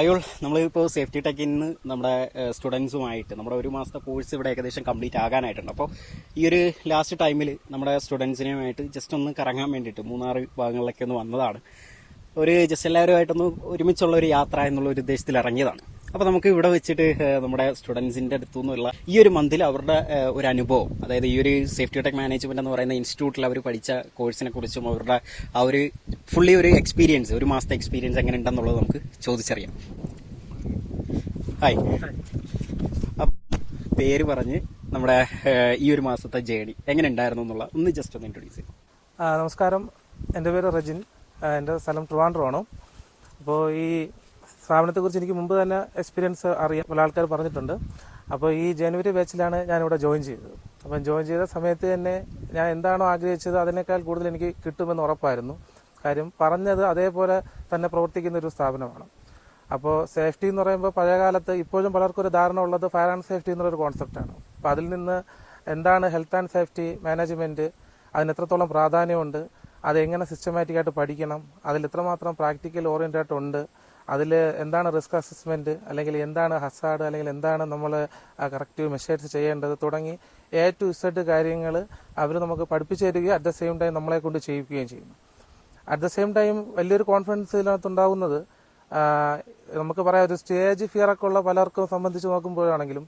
അയ്യോൾ നമ്മളിപ്പോൾ സേഫ്റ്റി ടെക്കിൽ നിന്ന് നമ്മുടെ സ്റ്റുഡൻസുമായിട്ട് നമ്മുടെ ഒരു മാസത്തെ കോഴ്സ് ഇവിടെ ഏകദേശം കംപ്ലീറ്റ് ആകാനായിട്ടുണ്ട്. അപ്പോൾ ഈ ഒരു ലാസ്റ്റ് ടൈമിൽ നമ്മുടെ സ്റ്റുഡൻസിനുമായിട്ട് ജസ്റ്റ് ഒന്ന് കറങ്ങാൻ വേണ്ടിയിട്ട് മൂന്നാറ് ഭാഗങ്ങളിലൊക്കെ ഒന്ന് വന്നതാണ്. ഒരു ജസ്റ്റ് എല്ലാവരുമായിട്ടൊന്ന് ഒരുമിച്ചുള്ള ഒരു യാത്ര എന്നുള്ള ഒരു ഉദ്ദേശത്തിൽ ഇറങ്ങിയതാണ്. അപ്പോൾ നമുക്ക് ഇവിടെ വെച്ചിട്ട് നമ്മുടെ സ്റ്റുഡൻസിന്റെ അടുത്തു നിന്നുള്ള ഈ ഒരു മന്തിൽ അവരുടെ ഒരു അനുഭവം. അതായത് ഈ ഒരു സേഫ്റ്റി ടെക് മാനേജ്മെന്റ് എന്ന് പറയുന്ന ഇൻസ്റ്റിറ്റ്യൂട്ടിൽ അവർ പഠിച്ച കോഴ്സിനെ കുറിച്ചും അവരുടെ ആ ഒരു ഫുള്ളി ഒരു എക്സ്പീരിയൻസ് ഒരു മാസത്തെ എക്സ്പീരിയൻസ് എങ്ങനെ ഉണ്ടെന്നുള്ളത് നമുക്ക് ചോദിച്ചറിയാം. ഹായ്. പേര് പറഞ്ഞ് നമ്മുടെ ഈ ഒരു മാസത്തെ ജേണി എങ്ങനെ ഉണ്ടായിരുന്നു എന്നുള്ള ഒന്ന് ജസ്റ്റ് ഒന്ന് ഇൻട്രൊഡ്യൂസ് ചെയ്യും. നമസ്കാരം. എന്റെ പേര് റജിൻ. എന്റെ സ്ഥലം ട്രിവാൻഡ്രമാണ്. അപ്പോൾ ഈ സ്ഥാപനത്തെക്കുറിച്ച് എനിക്ക് മുമ്പ് തന്നെ എക്സ്പീരിയൻസ് അറിയാം പല ആൾക്കാർ പറഞ്ഞിട്ടുണ്ട്. അപ്പോൾ ഈ ജനുവരി ബാച്ചിലാണ് ഞാനിവിടെ ജോയിൻ ചെയ്തത്. അപ്പം ജോയിൻ ചെയ്ത സമയത്ത് തന്നെ ഞാൻ എന്താണോ ആഗ്രഹിച്ചത് അതിനേക്കാൾ കൂടുതൽ എനിക്ക് കിട്ടുമെന്ന് ഉറപ്പായിരുന്നു. കാര്യം പറഞ്ഞത് അതേപോലെ തന്നെ പ്രവർത്തിക്കുന്ന ഒരു സ്ഥാപനമാണ്. അപ്പോൾ സേഫ്റ്റി എന്ന് പറയുമ്പോൾ പഴയ കാലത്ത് ഇപ്പോഴും പലർക്കും ഒരു ധാരണ ഉള്ളത് ഫയർ ആൻഡ് സേഫ്റ്റി എന്നുള്ളൊരു കോൺസെപ്റ്റാണ് അപ്പോൾ അതിൽ നിന്ന് എന്താണ് ഹെൽത്ത് ആൻഡ് സേഫ്റ്റി മാനേജ്മെന്റ് അതിന് എത്രത്തോളം പ്രാധാന്യമുണ്ട് അതെങ്ങനെ സിസ്റ്റമാറ്റിക്കായിട്ട് പഠിക്കണം അതിൽ എത്രമാത്രം പ്രാക്ടിക്കൽ ഓറിയന്റഡ് ഉണ്ട് അതിൽ എന്താണ് റിസ്ക് അസസ്മെന്റ് അല്ലെങ്കിൽ എന്താണ് ഹസാഡ് അല്ലെങ്കിൽ എന്താണ് നമ്മൾ കറക്റ്റീവ് മെഷേഴ്സ് ചെയ്യേണ്ടത് തുടങ്ങി എ ടു ഇസഡ് കാര്യങ്ങൾ അവർ നമുക്ക് പഠിപ്പിച്ചു തരികയും അറ്റ് ദ സെയിം ടൈം നമ്മളെ കൊണ്ട് ചെയ്യിക്കുകയും ചെയ്യുന്നു. അറ്റ് ദ സെയിം ടൈം വലിയൊരു കോൺഫിഡൻസ് ഇതിനകത്ത് ഉണ്ടാകുന്നത് നമുക്ക് പറയാം ഒരു സ്റ്റേജ് ഫിയർ ഒക്കെ ഉള്ള പലർക്കും സംബന്ധിച്ച് നോക്കുമ്പോഴാണെങ്കിലും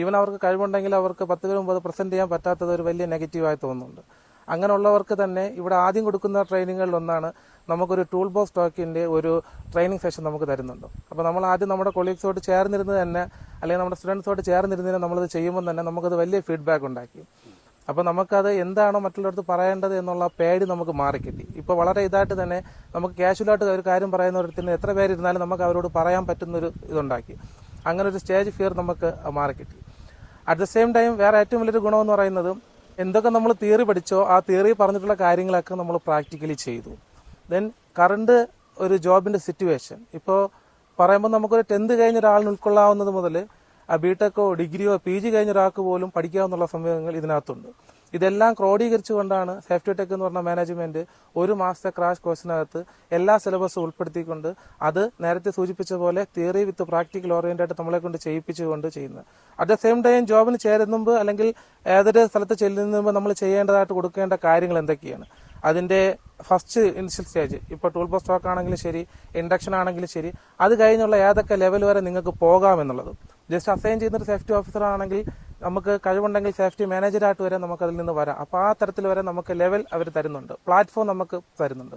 ഈവൻ അവർക്ക് കഴിവുണ്ടെങ്കിൽ അവർക്ക് പത്ത് പേര് മുമ്പത് പ്രസന്റ് ചെയ്യാൻ പറ്റാത്തത് ഒരു വലിയ നെഗറ്റീവായി തോന്നുന്നുണ്ട്. അങ്ങനെയുള്ളവർക്ക് തന്നെ ഇവിടെ ആദ്യം കൊടുക്കുന്ന ട്രെയിനിങ്ങുകളിൽ ഒന്നാണ് നമുക്കൊരു ടൂൾ ബോക്സ് സ്റ്റോക്കിന്റെ ഒരു ട്രെയിനിങ് സെഷൻ നമുക്ക് തരുന്നുണ്ട്. അപ്പോൾ നമ്മൾ ആദ്യം നമ്മുടെ കൊളീഗ്സോട് ചേർന്നിരുന്നത് തന്നെ അല്ലെങ്കിൽ നമ്മുടെ സ്റ്റുഡൻസോട് ചേർന്നിരുന്നതിന് നമ്മളത് ചെയ്യുമ്പോൾ തന്നെ നമുക്കത് വലിയ ഫീഡ്ബാക്ക് ഉണ്ടാക്കി. അപ്പോൾ നമുക്കത് എന്താണോ മറ്റുള്ളവർക്ക് പറയേണ്ടത് എന്നുള്ള പേടി നമുക്ക് മാറിക്കിട്ടി. ഇപ്പോൾ വളരെ ഇതായിട്ട് തന്നെ നമുക്ക് കാഷ്വലായിട്ട് ഒരു കാര്യം പറയുന്നവരത്തിന് എത്ര പേരിരുന്നാലും നമുക്ക് അവരോട് പറയാൻ പറ്റുന്നൊരു ഇതുണ്ടാക്കി. അങ്ങനെ ഒരു സ്റ്റേജ് ഫിയർ നമുക്ക് മാറിക്കിട്ടി. അറ്റ് ദ സെയിം ടൈം വേറെ ഏറ്റവും വലിയൊരു ഗുണമെന്ന് പറയുന്നത് എന്തൊക്കെ നമ്മൾ തിയറി പഠിച്ചോ ആ തിയറി പറഞ്ഞിട്ടുള്ള കാര്യങ്ങളൊക്കെ നമ്മൾ പ്രാക്ടിക്കലി ചെയ്തു. ദെൻ കറണ്ട് ഒരു ജോബിന്റെ സിറ്റുവേഷൻ ഇപ്പോൾ പറയുമ്പോൾ നമുക്കൊരു ടെൻത്ത് കഴിഞ്ഞ ഒരാളിന് ഉൾക്കൊള്ളാവുന്നത് മുതൽ ആ ബിടെക്കോ ഡിഗ്രിയോ പി ജി കഴിഞ്ഞ ഒരാൾക്ക് പോലും പഠിക്കാവുന്ന സംവിധാനങ്ങൾ ഇതിനകത്തുണ്ട്. ഇതെല്ലാം ക്രോഡീകരിച്ചുകൊണ്ടാണ് സേഫ്റ്റി ടെക് എന്ന് പറഞ്ഞ മാനേജ്മെന്റ് ഒരു മാസത്തെ ക്രാഷ് കോഴ്സിനകത്ത് എല്ലാ സിലബസും ഉൾപ്പെടുത്തിക്കൊണ്ട് അത് നേരത്തെ സൂചിപ്പിച്ച പോലെ തിയറി വിത്ത് പ്രാക്ടിക്കൽ ഓറിയന്റഡ് നമ്മളെ കൊണ്ട് ചെയ്യിപ്പിച്ചുകൊണ്ട് ചെയ്യുന്നത്. അറ്റ് ദ സെയിം ടൈം ജോബിന് ചേരുന്ന മുമ്പ് അല്ലെങ്കിൽ ഏതൊരു സ്ഥലത്ത് ചെല്ലുന്ന മുമ്പ് നമ്മൾ ചെയ്യേണ്ടതായിട്ട് കൊടുക്കേണ്ട കാര്യങ്ങൾ എന്തൊക്കെയാണ്? അതിന്റെ ഫസ്റ്റ് ഇനിഷ്യൽ സ്റ്റേജ് ഇപ്പോൾ ടൂൾ ബോസ് സ്റ്റോക്ക് ആണെങ്കിലും ശരി ഇൻഡക്ഷൻ ആണെങ്കിലും ശരി അത് കഴിഞ്ഞുള്ള ഏതൊക്കെ ലെവൽ വരെ നിങ്ങൾക്ക് പോകാം എന്നുള്ളത്. ജസ്റ്റ് അസൈൻ ചെയ്യുന്നൊരു സേഫ്റ്റി ഓഫീസർ ആണെങ്കിൽ നമുക്ക് കഴിവുണ്ടെങ്കിൽ സേഫ്റ്റി മാനേജറായിട്ട് വരെ നമുക്ക് അതിൽ നിന്ന് വരാം. അപ്പോൾ ആ തരത്തിൽ വരെ നമുക്ക് ലെവൽ അവർ തരുന്നുണ്ട്. പ്ലാറ്റ്ഫോം നമുക്ക് തരുന്നുണ്ട്.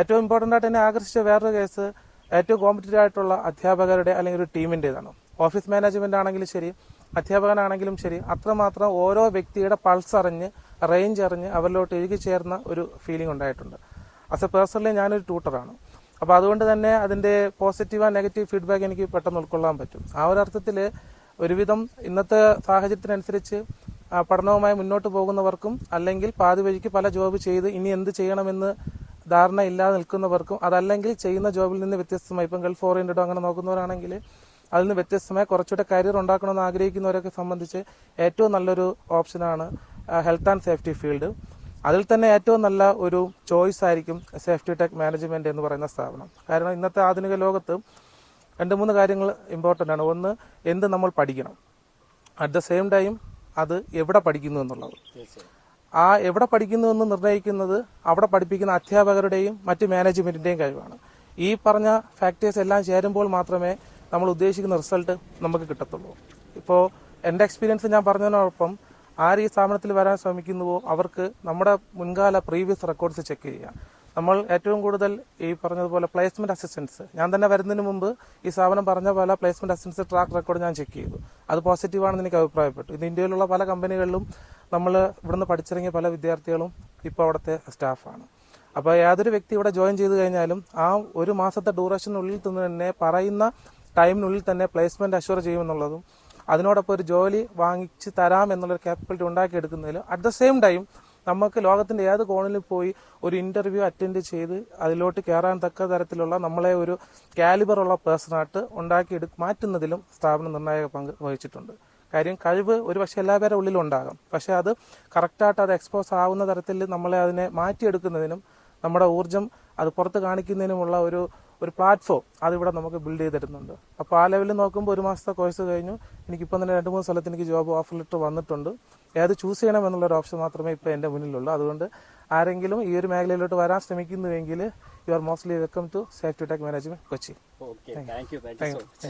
ഏറ്റവും ഇമ്പോർട്ടന്റ് ആയിട്ട് എന്നെ ആകർഷിച്ച വേറൊരു കേസ് ഏറ്റവും കോമ്പറ്റീവ് ആയിട്ടുള്ള അധ്യാപകരുടെ അല്ലെങ്കിൽ ഒരു ടീമിന്റെതാണ് ഓഫീസ് മാനേജ്മെന്റ് ആണെങ്കിലും ശരി അധ്യാപകനാണെങ്കിലും ശരി അത്രമാത്രം ഓരോ വ്യക്തിയുടെ പൾസ് അറിഞ്ഞ് റേഞ്ച് അറിഞ്ഞ് അവരിലോട്ട് ഇഴുകി ചേർന്ന ഒരു ഫീലിംഗ് ഉണ്ടായിട്ടുണ്ട്. ആസ് എ പേഴ്സണലി ഞാനൊരു ട്യൂട്ടറാണ് അപ്പോൾ അതുകൊണ്ട് തന്നെ അതിന്റെ പോസിറ്റീവ് ആൻഡ് നെഗറ്റീവ് ഫീഡ്ബാക്ക് എനിക്ക് പെട്ടെന്ന് ഉൾക്കൊള്ളാൻ പറ്റും. ആ ഒരു അർത്ഥത്തിൽ ഒരുവിധം ഇന്നത്തെ സാഹചര്യത്തിനനുസരിച്ച് പഠനവുമായി മുന്നോട്ട് പോകുന്നവർക്കും അല്ലെങ്കിൽ പാതി വഴിക്ക് പല ജോബ് ചെയ്ത് ഇനി എന്ത് ചെയ്യണമെന്ന് ധാരണ ഇല്ലാതെ നിൽക്കുന്നവർക്കും അതല്ലെങ്കിൽ ചെയ്യുന്ന ജോബിൽ നിന്ന് വ്യത്യസ്തമായി ഇപ്പം ഗൾഫ് ഓറിയന്റഡോ അങ്ങനെ നോക്കുന്നവരാണെങ്കിൽ അതിൽ നിന്ന് വ്യത്യസ്തമായി കുറച്ചുകൂടെ കരിയർ ഉണ്ടാക്കണമെന്ന് ആഗ്രഹിക്കുന്നവരൊക്കെ സംബന്ധിച്ച് ഏറ്റവും നല്ലൊരു ഓപ്ഷനാണ് ഹെൽത്ത് ആൻഡ് സേഫ്റ്റി ഫീൽഡ് അതിൽ തന്നെ ഏറ്റവും നല്ല ഒരു ചോയ്സ് ആയിരിക്കും സേഫ്റ്റി ടെക് മാനേജ്മെന്റ് എന്ന് പറയുന്ന സ്ഥാപനം. കാരണം ഇന്നത്തെ ആധുനിക ലോകത്ത് രണ്ട് മൂന്ന് കാര്യങ്ങൾ ഇമ്പോർട്ടന്റ് ആണ്. ഒന്ന് എന്ത് നമ്മൾ പഠിക്കണം? അറ്റ് ദ സെയിം ടൈം അത് എവിടെ പഠിക്കുന്നു എന്നുള്ളത്. ആ എവിടെ പഠിക്കുന്നു എന്ന് നിർണയിക്കുന്നത് അവിടെ പഠിപ്പിക്കുന്ന അധ്യാപകരുടെയും മറ്റ് മാനേജ്മെന്റിന്റെയും കഴിവാണ്. ഈ പറഞ്ഞ ഫാക്ടേഴ്സ് എല്ലാം ചേരുമ്പോൾ മാത്രമേ നമ്മൾ ഉദ്ദേശിക്കുന്ന റിസൾട്ട് നമുക്ക് കിട്ടത്തുള്ളൂ. ഇപ്പോൾ എന്റെ എക്സ്പീരിയൻസ് ഞാൻ പറഞ്ഞതിനോടൊപ്പം ആര് ഈ സ്ഥാപനത്തിൽ വരാൻ ശ്രമിക്കുന്നുവോ അവർക്ക് നമ്മുടെ മുൻകാല പ്രീവിയസ് റെക്കോർഡ്സ് ചെക്ക് ചെയ്യാം നമ്മൾ ഏറ്റവും കൂടുതൽ ഈ പറഞ്ഞതുപോലെ പ്ലേസ്മെന്റ് അസിസ്റ്റൻസ് ഞാൻ തന്നെ വരുന്നതിന് മുമ്പ് ഈ സ്ഥാപനം പറഞ്ഞ പോലെ പ്ലേസ്മെന്റ് അസിസ്റ്റൻസ് ട്രാക്ക് റെക്കോർഡ് ഞാൻ ചെക്ക് ചെയ്തു. അത് പോസിറ്റീവാണെന്ന് എനിക്ക് അഭിപ്രായപ്പെട്ടു. ഇത് ഇന്ത്യയിലുള്ള പല കമ്പനികളിലും നമ്മൾ ഇവിടുന്ന് പഠിച്ചിറങ്ങിയ പല വിദ്യാർത്ഥികളും ഇപ്പോൾ അവിടുത്തെ സ്റ്റാഫാണ് അപ്പോൾ യാതൊരു വ്യക്തി ഇവിടെ ജോയിൻ ചെയ്ത് കഴിഞ്ഞാലും ആ ഒരു മാസത്തെ ഡ്യൂറേഷനുള്ളിൽ തന്നെ പറയുന്ന ടൈമിനുള്ളിൽ തന്നെ പ്ലേസ്മെന്റ് അഷ്യൂർ ചെയ്യുമെന്നുള്ളതും അതിനോടൊപ്പം ഒരു ജോലി വാങ്ങിച്ച് തരാം എന്നുള്ളൊരു കാപ്പബിലിറ്റി ഉണ്ടാക്കിയെടുക്കുന്നതിൽ അറ്റ് ദ സെയിം ടൈം നമുക്ക് ലോകത്തിന്റെ ഏത് കോണിൽ പോയി ഒരു ഇന്റർവ്യൂ അറ്റൻഡ് ചെയ്ത് അതിലോട്ട് കയറാൻ തക്ക തരത്തിലുള്ള നമ്മളെ ഒരു കാലിബറുള്ള പേഴ്സണായിട്ട് ഉണ്ടാക്കി മാറ്റുന്നതിലും സ്ഥാപനം നിർണായക പങ്ക് വഹിച്ചിട്ടുണ്ട്. കാര്യം കഴിവ് ഒരു പക്ഷെ എല്ലാവരുടെ ഉള്ളിലും ഉണ്ടാകാം. പക്ഷെ അത് കറക്റ്റായിട്ട് അത് എക്സ്പോസ് ആവുന്ന തരത്തിൽ നമ്മളെ അതിനെ മാറ്റിയെടുക്കുന്നതിനും നമ്മുടെ ഊർജം അത് പുറത്ത് കാണിക്കുന്നതിനുമുള്ള ഒരു ഒരു പ്ലാറ്റ്ഫോം അതിവിടെ നമുക്ക് ബിൽഡ് ചെയ്ത് തരുന്നുണ്ട് അപ്പോൾ ആ ലെവലിൽ നോക്കുമ്പോൾ ഒരു മാസത്തെ കോഴ്സ് കഴിഞ്ഞു. എനിക്കിപ്പം തന്നെ രണ്ട് മൂന്ന് സ്ഥലത്ത് എനിക്ക് ജോബ് ഓഫർ ലെറ്റർ വന്നിട്ടുണ്ട്. ഏത് ചൂസ് ചെയ്യണം എന്നുള്ള ഒരു ഓപ്ഷൻ മാത്രമേ ഇപ്പോൾ എന്റെ മുന്നിലുള്ളൂ. അതുകൊണ്ട് ആരെങ്കിലും ഈ ഒരു മേഖലയിലോട്ട് വരാൻ ശ്രമിക്കുന്നുവെങ്കിൽ you are mostly welcome to safety tech management Kochi thank you